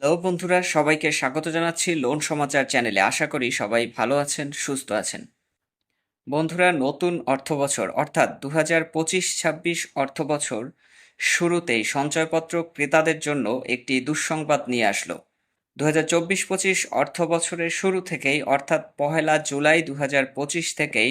Hello বন্ধুরা, সবাইকে স্বাগত জানাচ্ছি লোন সমাচার চ্যানেলে। আশা করি সবাই ভালো আছেন, সুস্থ আছেন। বন্ধুরা, নতুন অর্থবছর, অর্থাৎ দু হাজার পঁচিশ ছাব্বিশ অর্থবছর শুরুতেই সঞ্চয়পত্র ক্রেতাদের জন্য একটি দুঃসংবাদ নিয়ে আসলো। দু হাজার চব্বিশ পঁচিশ অর্থবছরের শুরু থেকেই, অর্থাৎ পহেলা জুলাই দু হাজার পঁচিশ থেকেই,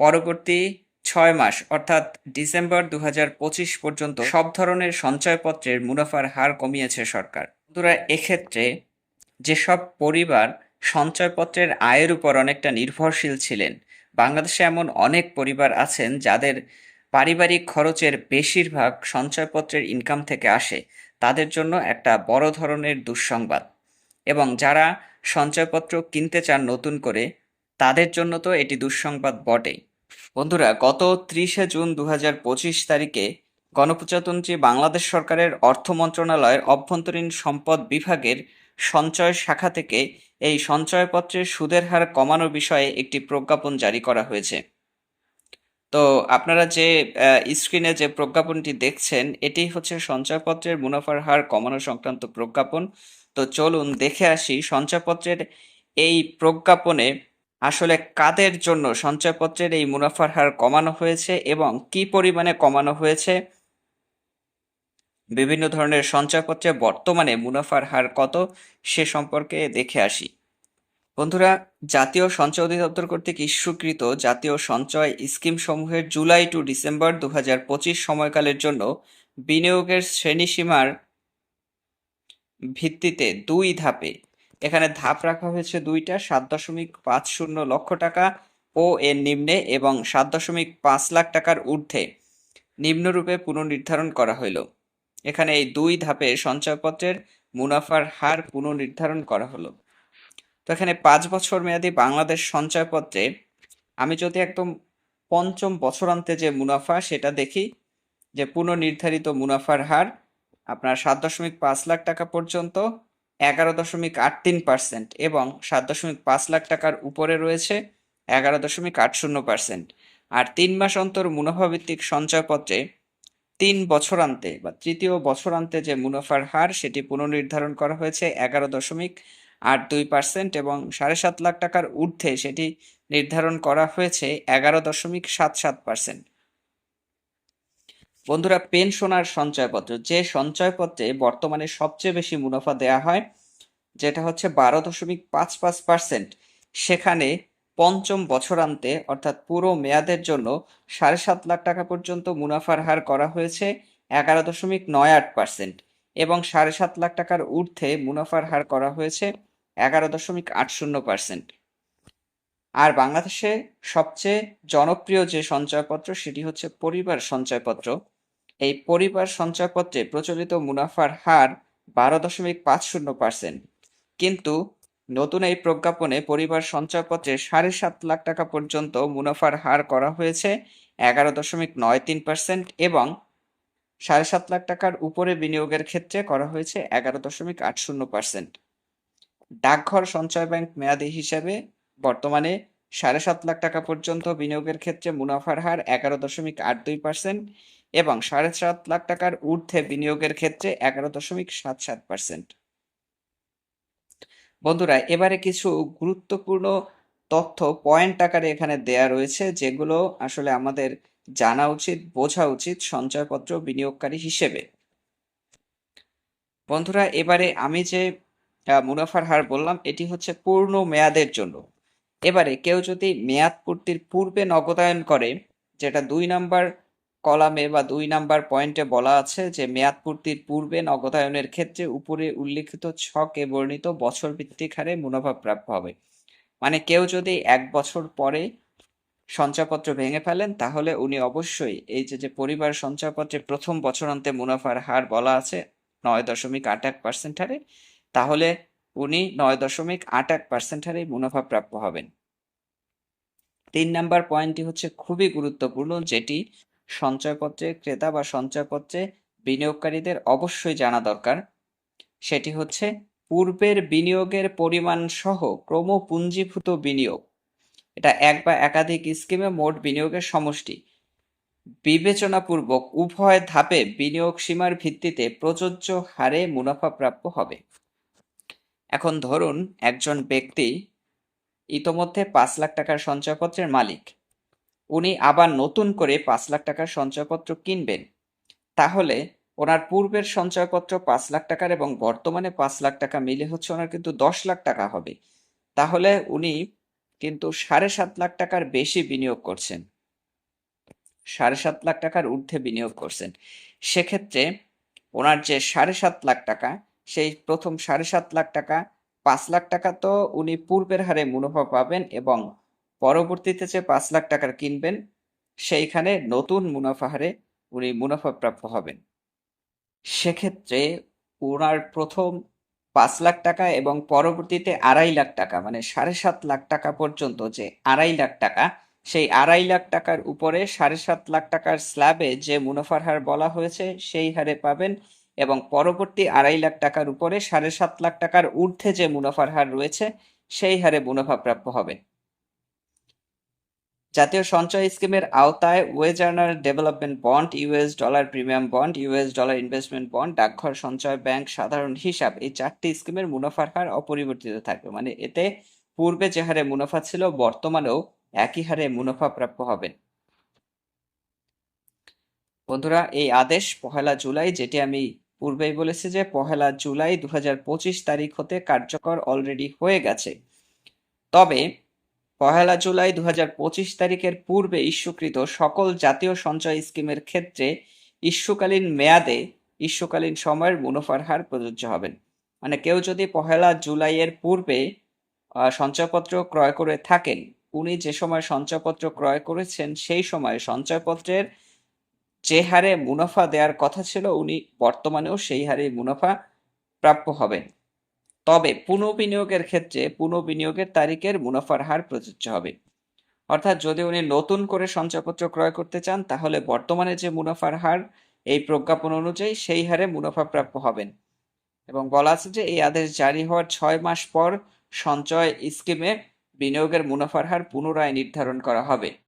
পরবর্তী ছয় মাস, অর্থাৎ ডিসেম্বর দু হাজার পঁচিশ পর্যন্ত সব ধরনের সঞ্চয়পত্রের মুনাফার হার কমিয়েছে সরকার। বন্ধুরা, এক্ষেত্রে যেসব পরিবার সঞ্চয়পত্রের আয়ের উপর অনেকটা নির্ভরশীল ছিলেন, বাংলাদেশে এমন অনেক পরিবার আছেন যাদের পারিবারিক খরচের বেশিরভাগ সঞ্চয়পত্রের ইনকাম থেকে আসে, তাদের জন্য একটা বড় ধরনের দুঃসংবাদ। এবং যারা সঞ্চয়পত্র কিনতে চান নতুন করে, তাদের জন্য তো এটি দুঃসংবাদ বটেই। বন্ধুরা, গত ত্রিশে জুন দু হাজার পঁচিশ তারিখে গণপ্রজাতন্ত্রী বাংলাদেশ সরকারের অর্থ মন্ত্রণালয়ের অভ্যন্তরীণ সম্পদ বিভাগের সঞ্চয় শাখা থেকে এই সঞ্চয়পত্রের সুদের হার কমানোর বিষয়ে একটি প্রজ্ঞাপন জারি করা হয়েছে। তো আপনারা যে স্ক্রিনে যে প্রজ্ঞাপনটি দেখছেন, এটি হচ্ছে সঞ্চয়পত্রের মুনাফার হার কমানো সংক্রান্ত প্রজ্ঞাপন। তো চলুন দেখে আসি সঞ্চয়পত্রের এই প্রজ্ঞাপনে আসলে কাদের জন্য সঞ্চয়পত্রের এই মুনাফার হার কমানো হয়েছে এবং কি পরিমাণে কমানো হয়েছে? বিভিন্ন ধরনের সঞ্চয়পত্রে বর্তমানে মুনাফার হার কত সে সম্পর্কে দেখে আসি। বন্ধুরা, জাতীয় সঞ্চয় অধিদপ্তর কর্তৃক ইস্যুকৃত জাতীয় সঞ্চয় স্কিম সমূহের জুলাই টু ডিসেম্বর দু পঁচিশ সময়কালের জন্য বিনিয়োগের শ্রেণীসীমার ভিত্তিতে দুই ধাপে এখানে ধাপ রাখা হয়েছে দুইটা, সাত দশমিক পাঁচ শূন্য লক্ষ টাকা ও এর নিম্নে এবং সাত দশমিক পাঁচ লাখ টাকার ঊর্ধ্বে নিম্নরূপে পুনর্নির্ধারণ করা হইল। এখানে এই দুই ধাপে সঞ্চয়পত্রের মুনাফার হার পুনর্নির্ধারণ করা হলো। তো এখানে পাঁচ বছর মেয়াদী বাংলাদেশ সঞ্চয়পত্রে আমি যদি একদম পঞ্চম বছরান্তে যে মুনাফা সেটা দেখি, যে পুনর্নির্ধারিত মুনাফার হার আপনার সাত দশমিক পাঁচ লাখ টাকা পর্যন্ত এগারো দশমিক আট তিন পার্সেন্ট এবং সাত দশমিক পাঁচ লাখ টাকার উপরে রয়েছে এগারো দশমিক আট শূন্য পার্সেন্ট আর তিন মাস অন্তর মুনাফাভিত্তিক সঞ্চয়পত্রে তিন বছরান্তে বা তৃতীয় বছরান্তে যে মুনাফার হার, সেটি পুনর্নির্ধারণ করা হয়েছে এগারো দশমিক আট দুই পার্সেন্ট এবং সাড়ে সাত লাখ টাকার ঊর্ধ্বে সেটি নির্ধারণ করা হয়েছে এগারো দশমিক সাত সাত পার্সেন্ট বন্ধুরা পেনশনার সঞ্চয়পত্র। যে সঞ্চয়পত্রে বর্তমানে সবচেয়ে বেশি মুনাফা দেয়া হয়, যেটা হচ্ছে বারো দশমিক পাঁচ পাঁচ পার্সেন্ট। সেখানে পঞ্চম বছরান্তে, অর্থাৎ পুরো মেয়াদের জন্য সাড়ে সাত লাখ টাকা পর্যন্ত মুনাফার হার করা হয়েছে এগারো দশমিক নয় আট পার্সেন্ট এবং সাড়ে সাত লাখ টাকার ঊর্ধ্বে মুনাফার হার করা হয়েছে এগারো দশমিক আট শূন্য পার্সেন্ট। আর বাংলাদেশে সবচেয়ে জনপ্রিয় যে সঞ্চয়পত্র, সেটি হচ্ছে পরিবার সঞ্চয়পত্র। এই পরিবার সঞ্চয়পত্রে প্রচলিত মুনাফার হার বারো দশমিক পাঁচ শূন্য পার্সেন্ট কিন্তু নতুন এই প্রজ্ঞাপনে পরিবার সঞ্চয়পত্রে সাড়ে সাত লাখ টাকা পর্যন্ত মুনাফার হার করা হয়েছে এগারো দশমিক নয় তিন পার্সেন্ট এবং সাড়ে সাত লাখ টাকার উপরে বিনিয়োগের ক্ষেত্রে করা হয়েছে এগারো দশমিক আট শূন্য পার্সেন্ট ডাকঘর সঞ্চয় ব্যাংক মেয়াদি হিসাবে বর্তমানে সাড়ে সাত লাখ টাকা পর্যন্ত বিনিয়োগের ক্ষেত্রে মুনাফার হার এগারো দশমিক আট দুই পার্সেন্ট এবং সাড়ে সাত লাখ টাকার ঊর্ধ্বে বিনিয়োগের ক্ষেত্রে এগারো দশমিক সাত সাত পার্সেন্ট। বন্ধুরা, এবারে কিছু গুরুত্বপূর্ণ তথ্য পয়েন্ট আকারে এখানে দেয়া রয়েছে, যেগুলো আসলে আমাদের জানা উচিত, বোঝা উচিত সঞ্চয়পত্র বিনিয়োগকারী হিসেবে। বন্ধুরা, এবারে আমি যে মুনাফার হার বললাম, এটি হচ্ছে পূর্ণ মেয়াদের জন্য। এবারে কেউ যদি মেয়াদ পূর্তির পূর্বে নগদায়ন করে, যেটা দুই নাম্বার কলামে বা দুই নাম্বার পয়েন্টে বলা আছে যে, মেয়াদ পূর্তির পূর্বে নগদায়নের ক্ষেত্রে উপরে উল্লিখিত ছকে বর্ণিত বছর ভিত্তিক হারে মুনাফা প্রাপ্য হবে। মানে কেউ যদি এক বছর পরে সঞ্চয়পত্র ভেঙে ফেলেন, তাহলে উনি অবশ্যই এই যে যে পরিবার সঞ্চয়পত্রে প্রথম বছরান্তে মুনাফার হার বলা আছে নয় দশমিক আট এক পার্সেন্ট হারে, তাহলে উনি নয় দশমিক আট এক পার্সেন্ট হারে মুনাফা প্রাপ্য হবেন। তিন নাম্বার পয়েন্টটি হচ্ছে খুবই গুরুত্বপূর্ণ, যেটি সঞ্চয়পত্রে, ক্রেতা বা সঞ্চয়পত্রে বিনিয়োগকারীদের অবশ্যই জানা দরকার। সেটি হচ্ছে পূর্বের বিনিয়োগের পরিমাণ সহ ক্রমপুঞ্জীভূত বিনিয়োগ। এটা এক বা একাধিক স্কিমে মোট বিনিয়োগের সমষ্টি। বিবেচনাপূর্বক উভয় ধাপে বিনিয়োগ সীমার ভিত্তিতে প্রযোজ্য হারে মুনাফা প্রাপ্য হবে। এখন ধরুন একজন ব্যক্তি ইতোমধ্যে পাঁচ লাখ টাকার সঞ্চয়পত্রের মালিক। উনি আবার নতুন করে পাঁচ লাখ টাকার সঞ্চয়পত্র কিনবেন। তাহলে ওনার পূর্বের সঞ্চয়পত্র পাঁচ লাখ টাকার এবং বর্তমানে পাঁচ লাখ টাকা মিলে হচ্ছে ওনার কিন্তু দশ লাখ টাকা হবে। তাহলে উনি কিন্তু সাড়ে সাত লাখ টাকার বেশি বিনিয়োগ করছেন। সাড়ে সাত লাখ টাকার ঊর্ধ্বে বিনিয়োগ করছেন। সেক্ষেত্রে ওনার যে সাড়ে সাত লাখ টাকা, সেই প্রথম সাড়ে সাত লাখ টাকা, পাঁচ লাখ টাকা তো উনি পূর্বের হারে মুনাফা পাবেন এবং পরবর্তীতে যে পাঁচ লাখ টাকার কিনবেন, সেইখানে নতুন মুনাফা হারে উনি মুনাফা প্রাপ্য হবেন। সেক্ষেত্রে ওনার প্রথম পাঁচ লাখ টাকা এবং পরবর্তীতে আড়াই লাখ টাকা মানে সাড়ে সাত লাখ টাকা পর্যন্ত যে আড়াই লাখ টাকা, সেই আড়াই লাখ টাকার উপরে সাড়ে সাত লাখ টাকার স্ল্যাবে যে মুনাফার হার বলা হয়েছে, সেই হারে পাবেন এবং পরবর্তী আড়াই লাখ টাকার উপরে সাড়ে সাত লাখ টাকার ঊর্ধ্বে যে মুনাফার হার রয়েছে, সেই হারে মুনাফা প্রাপ্য হবে জাতীয় সঞ্চয় স্কিমের আওতায় wage earner development bond US dollar premium bond US dollar investment bond ডাকঘর সঞ্চয় ব্যাংক সাধারণ হিসাব এই চারটি স্কিমের মুনাফার হার অপরিবর্তিত থাকবে। মানে এতে পূর্বে যে হারে মুনাফা ছিল, বর্তমানেও একই হারে মুনাফা প্রাপ্য হবে বন্ধুরা, এই আদেশ পহেলা জুলাই, যেটি আমি পূর্বেই বলেছি যে পহেলা জুলাই দু হাজার পঁচিশ তারিখ হতে কার্যকর অলরেডি হয়ে গেছে। তবে পহেলা জুলাই দু হাজার পঁচিশ তারিখের পূর্বে ইস্যুকৃত সকল জাতীয় সঞ্চয় স্কিমের ক্ষেত্রে ইস্যুকালীন মেয়াদে ইস্যুকালীন সময়ের মুনাফার হার প্রযোজ্য হবেন মানে কেউ যদি পহেলা জুলাইয়ের পূর্বে সঞ্চয়পত্র ক্রয় করে থাকেন, উনি যে সময় সঞ্চয়পত্র ক্রয় করেছেন, সেই সময় সঞ্চয়পত্রের যে হারে মুনাফা দেওয়ার কথা ছিল, উনি বর্তমানেও সেই হারে মুনাফা প্রাপ্য হবেন। তবে পুনঃবিনিয়োগের ক্ষেত্রে পুনঃবিনিয়োগের তারিখের মুনাফার হার প্রযোজ্য হবে। অর্থাৎ যদি উনি নতুন করে সঞ্চয়পত্র ক্রয় করতে চান, তাহলে বর্তমানে যে মুনাফার হার, এই প্রজ্ঞাপন অনুযায়ী সেই হারে মুনাফা প্রাপ্য হবেন। এবং বলা আছে যে এই আদেশ জারি হওয়ার ছয় মাস পর সঞ্চয় স্কিমে বিনিয়োগের মুনাফার হার পুনরায় নির্ধারণ করা হবে।